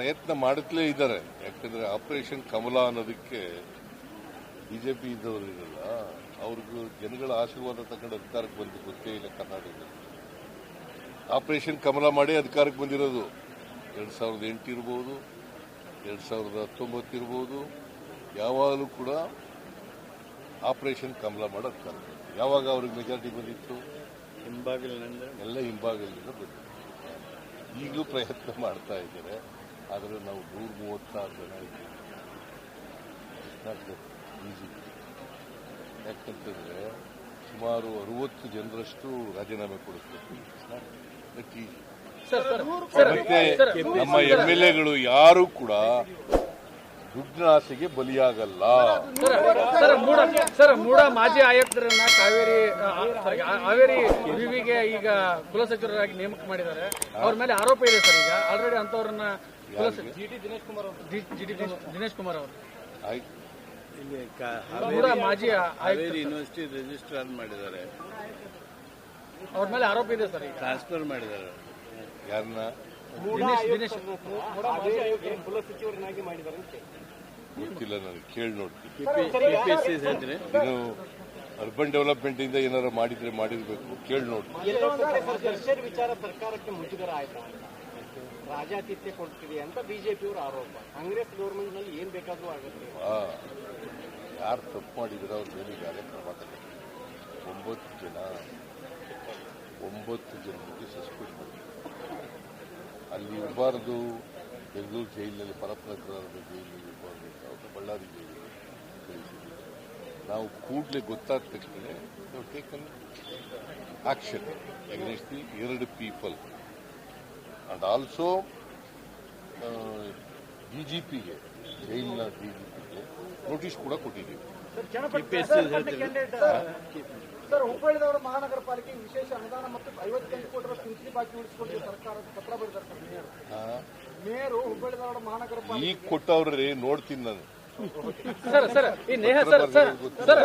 ಪ್ರಯತ್ನ ಮಾಡುತ್ತಲೇ ಇದ್ದಾರೆ. ಯಾಕಂದ್ರೆ ಆಪರೇಷನ್ ಕಮಲ ಅನ್ನೋದಕ್ಕೆ ಬಿಜೆಪಿ ಇದ್ದವರು ಇರಲ್ಲ ಅವ್ರಿಗೂ ಜನಗಳ ಆಶೀರ್ವಾದ ತಗೊಂಡು ಅಧಿಕಾರಕ್ಕೆ ಬಂದು ಗೊತ್ತೇ ಇಲ್ಲ ಕರ್ನಾಟಕದಲ್ಲಿ. ಆಪರೇಷನ್ ಕಮಲ ಮಾಡಿ ಅಧಿಕಾರಕ್ಕೆ ಬಂದಿರೋದು ಎರಡ್ ಸಾವಿರದ ಎಂಟು ಇರ್ಬೋದು ಎರಡ್ ಸಾವಿರದ ಹತ್ತೊಂಬತ್ತು ಇರ್ಬೋದು ಯಾವಾಗಲೂ ಕೂಡ ಆಪರೇಷನ್ ಕಮಲ ಮಾಡೋ ಅಧಿಕಾರ ಯಾವಾಗ ಅವ್ರಿಗೆ ಮೆಜಾರಿಟಿ ಬಂದಿತ್ತು? ಹಿಂಬಾಗಿಲಿನಿಂದ. ಎಲ್ಲ ಹಿಂಭಾಗಲಿಂದ ಬಂದಿತ್ತು. ಈಗಲೂ ಪ್ರಯತ್ನ ಮಾಡ್ತಾ ಇದ್ದಾರೆ. ಆದರೆ ನಾವು ನೂರು ಮೂವತ್ತಾರು ಜನ ಇದ್ದೀವಿ. ಯಾಕಂತಂದ್ರೆ ಸುಮಾರು ಅರವತ್ತು ಜನರಷ್ಟು ರಾಜೀನಾಮೆ ಕೊಡಿಸ್ಬೇಕು. That ಸರ್ ಸರ್ ಸರ್ ಮತ್ತೆ ಸರ್ ನಮ್ಮ ಎಂ ಎಲ್ ಎಗಳು ಯಾರು ಕೂಡ ದುಡ್ಡಿನ ಆಸೆಗೆ ಬಲಿಯಾಗಲ್ಲ. Sir sir MUDA sir MUDA ಮಾಜಿ ಆಯುಕ್ತರನ್ನ ಕಾವೇರಿ ಹಾವೇರಿ ವಿವಿಗೆ ಈಗ ಕುಲಸಚಿವರಾಗಿ ನೇಮಕ ಮಾಡಿದ್ದಾರೆ. ಅವ್ರ ಮೇಲೆ ಆರೋಪ ಇದೆ ಸರ್ ಈಗ. ಆಲ್ರೆಡಿ ಅಂತವ್ರನ್ನ ದಿನೇಶ್ ಕುಮಾರ್ ಅವರು. ಜಿ ಟಿ ದಿನೇಶ್ ಕುಮಾರ್ ಅವರು. ಇಲ್ಲಿ ಮಾಜಿ ಹಾವೇರಿ ಯೂನಿವರ್ಸಿಟಿ ರಿಜಿಸ್ಟ್ರಾರ್ ಮಾಡಿದ್ದಾರೆ. ಅವ್ರ ಮೇಲೆ ಆರೋಪ ಇದೆ ಸರ್ ಟ್ರಾನ್ಸ್ಫರ್ ಮಾಡಿದ್ದಾರೆ. ಯಾರನ್ನ ದಿನೇಶ್ ದಿನೇಶ್ ಗೊತ್ತಿಲ್ಲ ನನಗೆ ಕೇಳಿ ನೋಡ್ತೀನಿ. ಅರ್ಬನ್ ಡೆವಲಪ್ಮೆಂಟ್ ಇಂದ ಏನಾರು ಮಾಡಿದ್ರೆ ಮಾಡಿರ್ಬೇಕು. ಕೇಳಿ ನೋಡ್ತೀನಿ. ರಾಜಾತಿಥ್ಯ ಕೊಡ್ತೀವಿ ಅಂತ ಬಿಜೆಪಿಯವರು ಆರೋಪ. ಕಾಂಗ್ರೆಸ್ ಗೌರ್ಮೆಂಟ್ನಲ್ಲಿ ಏನ್ ಬೇಕಾದ್ರೂ ಆಗುತ್ತೆ. ಯಾರು ತಪ್ಪು ಮಾಡಿದ್ರೆ ಅವ್ರ ಮೇಲೆ ಈಗಾಗಲೇ ಕ್ರಮ ಒಂಬತ್ತು ಜನ, ಒಂಬತ್ತು ಜನರಿಗೆ ಸಸ್ಪೆಂಡ್ ಮಾಡಿದ್ರು. ಅಲ್ಲಿ ಇರಬಾರ್ದು ಬೆಂಗಳೂರು ಜೈಲಿನಲ್ಲಿ ಪರಪ್ರಕರಣದ ಜೈಲಿನಲ್ಲಿ ಇರಬಾರ್ದು ಅಂತ ಬಳ್ಳಾರಿ ಜೈಲಿಗೆ ನಾವು ಕೂಡಲೇ ಗೊತ್ತಾದ ತಕ್ಷಣ ಆಕ್ಷನ್ ಅಗೇನ್ಸ್ಟ್ ದಿ ಎರಡು ಪೀಪಲ್ ಅಂಡ್ ಆಲ್ಸೋ ಡಿಜಿಪಿಗೆ ಜೈಲಿನ ಡಿಜಿಪಿಗೆ ನೋಟಿಸ್ ಕೂಡ ಕೊಟ್ಟಿದ್ದೀವಿ. ಸರ್ ಹುಬ್ಬಳ್ಳಿ ಹುಬ್ಬಳ್ಳಿದವರ ಮಹಾನಗರ ಪಾಲಿಕೆ ವಿಶೇಷ ಅನುದಾನ ಮತ್ತು ಐವತ್ತೆಂಟು ಕೋಟಿ ರೂಪಾಯಿ ಪಿಂಚಣಿ ಬಾಕಿ ಉಳಿಸಿಕೊಂಡು ಸರ್ಕಾರ ಪತ್ರ ಬರೆದಾರೆ ಸರ್ ಮೇಯರ್. ಹುಬ್ಬಳ್ಳಿ ಹುಬ್ಬಳ್ಳಿದವರ ಮಹಾನಗರ ಪಾಲಿಕೆ ಈಗ ಕೊಟ್ಟವ್ರಿ ನೋಡ್ತೀನಿ ನಾನು. ಸರ್ ಸರ್ ಈ ನೇಹ ಸರ್ ಸರ್ ಸರ್